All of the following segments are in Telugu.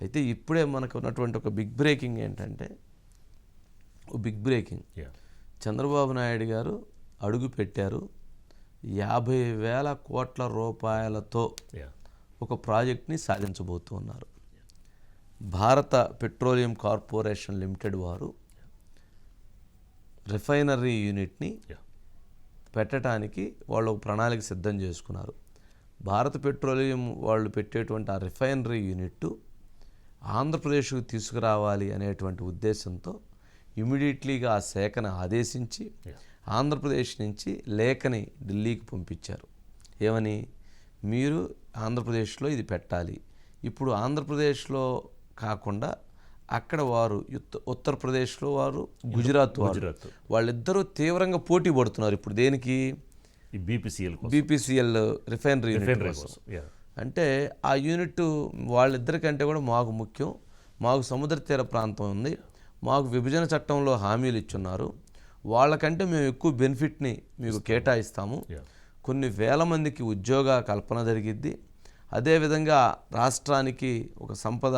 అయితే ఇప్పుడే మనకు ఉన్నటువంటి ఒక బిగ్ బ్రేకింగ్ ఏంటంటే ఓ బిగ్ బ్రేకింగ్ చంద్రబాబు నాయుడు గారు అడుగు పెట్టారు యాభై వేల కోట్ల రూపాయలతో ఒక ప్రాజెక్ట్ని సాధించబోతున్నారు. భారత పెట్రోలియం కార్పొరేషన్ లిమిటెడ్ వారు రిఫైనరీ యూనిట్ని పెట్టడానికి వాళ్ళు ఒక ప్రణాళిక సిద్ధం చేసుకున్నారు. భారత పెట్రోలియం వాళ్ళు పెట్టేటువంటి ఆ రిఫైనరీ యూనిట్ ఆంధ్రప్రదేశ్కు తీసుకురావాలి అనేటువంటి ఉద్దేశంతో ఇమీడియట్లీగా ఆ శాఖను ఆదేశించి. ఆంధ్రప్రదేశ్ నుంచి లేఖని ఢిల్లీకి పంపించారు. ఏమని? మీరు ఆంధ్రప్రదేశ్లో ఇది పెట్టాలి. ఇప్పుడు ఆంధ్రప్రదేశ్లో కాకుండా అక్కడ వారు ఉత్తరప్రదేశ్లో వారు గుజరాత్ వారు గుజరాత్. వాళ్ళిద్దరూ తీవ్రంగా పోటీ పడుతున్నారు. ఇప్పుడు దేనికి? బీపీసీఎల్ బీపీసీఎల్ రిఫైనరీ రిఫైనరీ కోసం. అంటే ఆ యూనిట్ వాళ్ళిద్దరికంటే కూడా మాకు ముఖ్యం. మాకు సముద్ర తీర ప్రాంతం ఉంది. మాకు విభజన చట్టంలో హామీలు ఇచ్చున్నారు. వాళ్ళకంటే మేము ఎక్కువ బెనిఫిట్ని మీకు కేటాయిస్తాము. కొన్ని వేల మందికి ఉద్యోగ కల్పన జరిగిద్ది. అదేవిధంగా రాష్ట్రానికి ఒక సంపద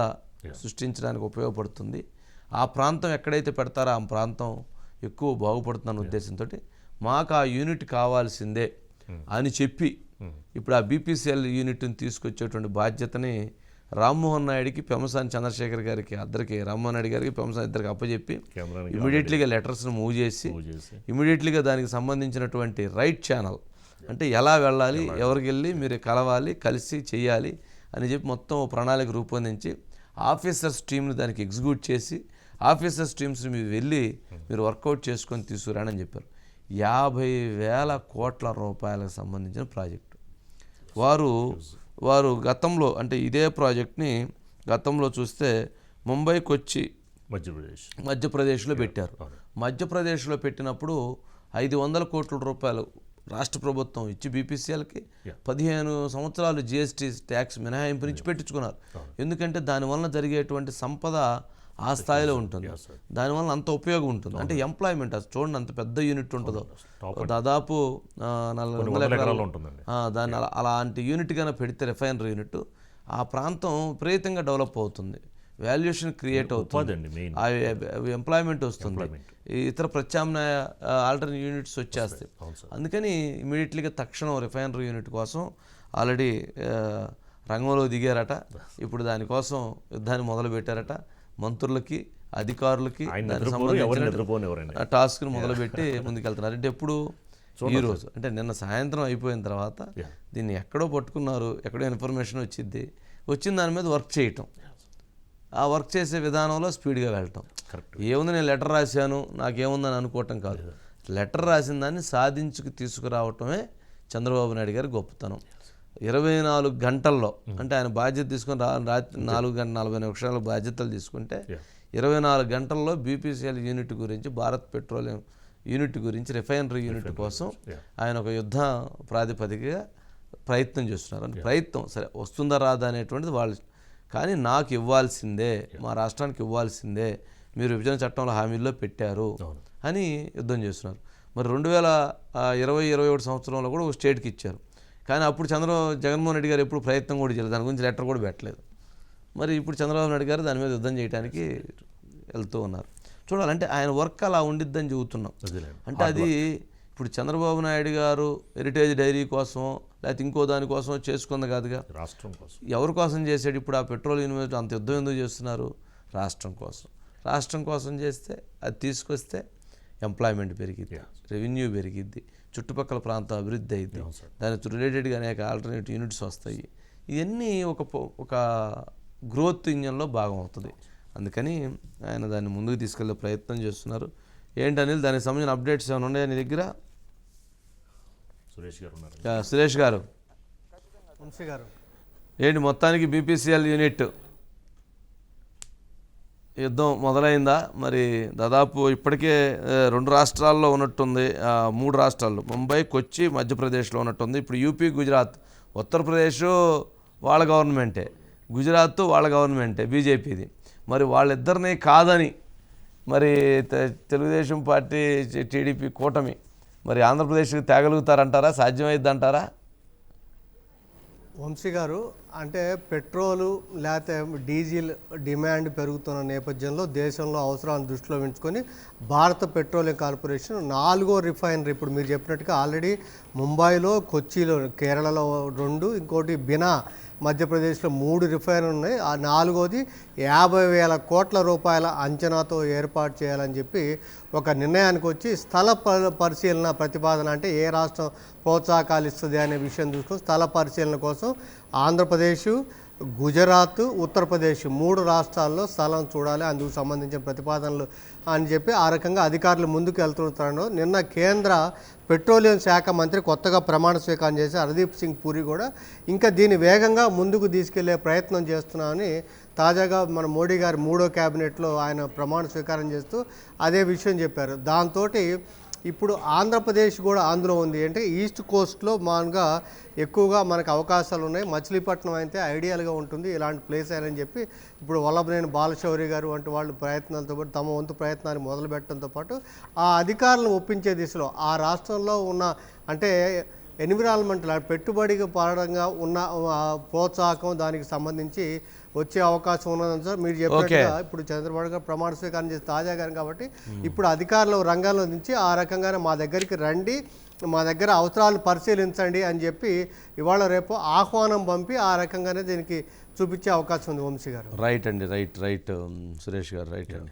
సృష్టించడానికి ఉపయోగపడుతుంది. ఆ ప్రాంతం ఎక్కడైతే పెడతారో ఆ ప్రాంతం ఎక్కువ బాగుపడుతుందన్న ఉద్దేశంతో మాకు ఆ యూనిట్ కావాల్సిందే అని చెప్పి ఇప్పుడు ఆ బీపీసీఎల్ యూనిట్ని తీసుకొచ్చేటువంటి బాధ్యతని రామ్మోహన్ నాయుడికి పెమసాని చంద్రశేఖర్ గారికి అద్దరికి రామ్మోహన్ నాయుడు గారికి పెమసాని ఇద్దరికి అప్పచెప్పి ఇమీడియట్లీగా లెటర్స్ని మూవ్ చేసి ఇమీడియట్లీగా దానికి సంబంధించినటువంటి రైట్ ఛానల్ అంటే ఎలా వెళ్ళాలి ఎవరికి వెళ్ళి మీరు కలవాలి కలిసి చేయాలి అని చెప్పి మొత్తం ఓ ప్రణాళిక రూపొందించి ఆఫీసర్స్ టీంని దానికి ఎగ్జిక్యూట్ చేసి ఆఫీసర్స్ టీమ్స్ని మీరు వెళ్ళి మీరు వర్కౌట్ చేసుకొని తీసుకురాని అని చెప్పారు. యాభై వేల కోట్ల రూపాయలకు సంబంధించిన ప్రాజెక్టు. వారు వారు గతంలో అంటే ఇదే ప్రాజెక్ట్ని గతంలో చూస్తే ముంబైకి వచ్చి మధ్యప్రదేశ్. మధ్యప్రదేశ్లో పెట్టారు. మధ్యప్రదేశ్లో పెట్టినప్పుడు ఐదు వందల కోట్ల రూపాయలు రాష్ట్ర ప్రభుత్వం ఇచ్చి బీపీసీఎల్కి పదిహేను సంవత్సరాలు జిఎస్టీ ట్యాక్స్ మినహాయింపునిచ్చి పెట్టించుకున్నారు ఎందుకంటే దానివల్ల జరిగేటువంటి సంపద ఆ స్థాయిలో ఉంటుంది. దానివల్ల అంత ఉపయోగం ఉంటుంది. అంటే ఎంప్లాయ్మెంట్ అది చూడండి అంత పెద్ద యూనిట్ ఉంటుందో. దాదాపు వందల ఎకరాలు దాన్ని అలా అలాంటి యూనిట్ కన్నా పెడితే రిఫైనరీ యూనిట్. ఆ ప్రాంతం విపరీతంగా డెవలప్ అవుతుంది. వాల్యుయేషన్ క్రియేట్ అవుతుంది. ఎంప్లాయ్మెంట్ వస్తుంది. ఇతర ప్రత్యామ్నాయ ఆల్టర్నేట్ యూనిట్స్ వచ్చేస్తాయి. అందుకని ఇమీడియట్లీగా తక్షణం రిఫైనరీ యూనిట్ కోసం ఆల్రెడీ రంగంలో దిగారట. ఇప్పుడు దానికోసం యుద్ధాన్ని మొదలు పెట్టారట మంత్రులకి అధికారులకి టాస్క్ని మొదలుపెట్టి ముందుకెళ్తున్నారు. అంటే ఎప్పుడు ఈ రోజు అంటే నిన్న సాయంత్రం అయిపోయిన తర్వాత. దీన్ని ఎక్కడో పట్టుకున్నారు ఎక్కడో ఇన్ఫర్మేషన్ వచ్చింది. వచ్చిన దాని మీద వర్క్ చేయటం. ఆ వర్క్ చేసే విధానంలో స్పీడ్గా వెళ్ళటం. ఏముంది నేను లెటర్ రాశాను నాకేముందని అనుకోవటం కాదు. లెటర్ రాసిన దాన్ని సాధించుకు తీసుకురావటమే చంద్రబాబు నాయుడు గారి గొప్పతనం. ఇరవై నాలుగు గంటల్లో అంటే ఆయన బాధ్యత తీసుకొని రా రాత్రి నాలుగు గంటల నలభై నిమిషాలు బాధ్యతలు తీసుకుంటే. ఇరవై నాలుగు గంటల్లో బీపీసీఎల్ యూనిట్ గురించి భారత్ పెట్రోలియం యూనిట్ గురించి రిఫైనరీ యూనిట్ కోసం. ఆయన ఒక యుద్ధ ప్రాతిపదికగా ప్రయత్నం చేస్తున్నారు. అంటే ప్రయత్నం సరే వస్తుందా రాదా అనేటువంటిది వాళ్ళు కానీ నాకు ఇవ్వాల్సిందే మా రాష్ట్రానికి ఇవ్వాల్సిందే మీరు విభజన చట్టంలో హామీల్లో పెట్టారు. అని యుద్ధం చేస్తున్నారు. మరి రెండు వేల ఇరవై ఇరవై ఒకటి సంవత్సరంలో కూడా ఒక స్టేట్కి ఇచ్చారు. కానీ అప్పుడు చంద్ర జగన్మోహన్ రెడ్డి గారు ఎప్పుడు ప్రయత్నం కూడా చేయలేదు. దాని గురించి లెటర్ కూడా పెట్టలేదు. మరి ఇప్పుడు చంద్రబాబు నాయుడు గారు దాని మీద యుద్ధం చేయడానికి వెళ్తూ ఉన్నారు. చూడాలంటే ఆయన వర్క్ అలా ఉండిద్దని చెబుతున్నాం. అంటే అది ఇప్పుడు చంద్రబాబు నాయుడు గారు హెరిటేజ్ డైరీ కోసం లేకపోతే ఇంకో దానికోసం చేసుకుంది కాదుగా. రాష్ట్రం కోసం. ఎవరి కోసం చేసాడు ఇప్పుడు ఆ పెట్రోల్ యూనివర్సిటీ? అంత యుద్ధం ఎందుకు చేస్తున్నారు? రాష్ట్రం కోసం. రాష్ట్రం కోసం చేస్తే అది తీసుకొస్తే ఎంప్లాయ్మెంట్ పెరిగిద్ది రెవెన్యూ పెరిగిద్ది చుట్టుపక్కల ప్రాంతం అభివృద్ధి అయింది. దానికి రిలేటెడ్గా అనేక ఆల్టర్నేట్ యూనిట్స్ వస్తాయి. ఇవన్నీ ఒక ఒక గ్రోత్ ఇంజన్లో భాగం అవుతుంది. అందుకని ఆయన దాన్ని ముందుకు తీసుకెళ్ళే ప్రయత్నం చేస్తున్నారు. ఏంటి అనిల్ దానికి సంబంధించిన అప్డేట్స్ ఏమైనా ఉన్నాయా నీ దగ్గర? సురేష్ గారు సురేష్ గారు. గారు. ఏంటి మొత్తానికి బీపీసీఎల్ యూనిట్ యుద్ధం మొదలైందా? మరి దాదాపు ఇప్పటికే రెండు రాష్ట్రాల్లో ఉన్నట్టుంది. మూడు రాష్ట్రాల్లో. ముంబై కొచ్చి మధ్యప్రదేశ్లో ఉన్నట్టుంది. ఇప్పుడు యూపీ గుజరాత్. ఉత్తరప్రదేశ్ వాళ్ళ గవర్నమెంటే. గుజరాత్ వాళ్ళ గవర్నమెంటే బీజేపీది. మరి వాళ్ళిద్దరిని కాదని మరి తె- తెలుగుదేశం పార్టీ టీడీపీ కూటమి మరి ఆంధ్రప్రదేశ్కి తేగలుగుతారంటారా? సాధ్యమైద్దంటారా? వంశీ గారు అంటే పెట్రోలు లేకపోతే డీజిల్ డిమాండ్ పెరుగుతున్న నేపథ్యంలో దేశంలో అవసరాలను దృష్టిలో ఉంచుకొని భారత పెట్రోలియం కార్పొరేషన్ నాలుగో రిఫైనరీ ఇప్పుడు మీరు చెప్పినట్టుగా ఆల్రెడీ ముంబైలో కొచ్చిలో కేరళలో రెండు ఇంకోటి బినా మధ్యప్రదేశ్లో మూడు రిఫైనరీ ఉన్నాయి. ఆ నాలుగోది యాభై వేల కోట్ల రూపాయల అంచనాతో ఏర్పాటు చేయాలని చెప్పి ఒక నిర్ణయానికి వచ్చి స్థల ప- పరిశీలన ప్రతిపాదన అంటే ఏ రాష్ట్రం ప్రోత్సాహకాలు ఇస్తుంది అనే విషయం చూసుకొని స్థల పరిశీలన కోసం ఆంధ్రప్రదేశ్ గుజరాత్ ఉత్తరప్రదేశ్ మూడు రాష్ట్రాల్లో స్థలం చూడాలి అందుకు సంబంధించిన ప్రతిపాదనలు అని చెప్పి ఆ రకంగా అధికారులు ముందుకు వెళ్తున్నారు నిన్న కేంద్ర పెట్రోలియం శాఖ మంత్రి కొత్తగా ప్రమాణ స్వీకారం చేసి హర్దీప్ సింగ్ పూరి కూడా ఇంకా దీన్ని వేగంగా ముందుకు తీసుకెళ్ళే ప్రయత్నం చేస్తున్నామని తాజాగా మన మోడీ గారి మూడో క్యాబినెట్లో ఆయన ప్రమాణ స్వీకారం చేస్తూ అదే విషయం చెప్పారు. దాంతో ఇప్పుడు ఆంధ్రప్రదేశ్ కూడా అందులో ఉంది. అంటే ఈస్ట్ కోస్ట్లో మాన్గా ఎక్కువగా మనకు అవకాశాలు ఉన్నాయి. మచిలీపట్నం అయితే ఐడియల్గా ఉంటుంది. ఇలాంటి ప్లేస్ అని చెప్పి ఇప్పుడు వల్లభనేని బాలశౌరి గారు వంటి వాళ్ళు ప్రయత్నాలతో పాటు తమ వంతు ప్రయత్నాన్ని మొదలుపెట్టడంతో పాటు ఆ అధికారులను ఒప్పించే దిశలో ఆ రాష్ట్రంలో ఉన్న అంటే ఎన్విరాన్మెంట్ పెట్టుబడికి పరంగా ఉన్న ప్రోత్సాహకం దానికి సంబంధించి వచ్చే అవకాశం ఉన్నదని సార్. మీరు చెప్పినట్టుగా ఇప్పుడు చంద్రబాబు గారు ప్రమాణ స్వీకారం చేసి తాజాగా కాబట్టి ఇప్పుడు అధికారులు రంగంలో నుంచి ఆ రకంగానే మా దగ్గరికి రండి మా దగ్గర అవసరాలు పరిశీలించండి అని చెప్పి ఇవాళ రేపు ఆహ్వానం పంపి ఆ రకంగానే దీనికి చూపించే అవకాశం ఉంది వంశీ గారు. రైట్ అండి రైట్ రైట్. సురేష్ గారు రైట్ అండి.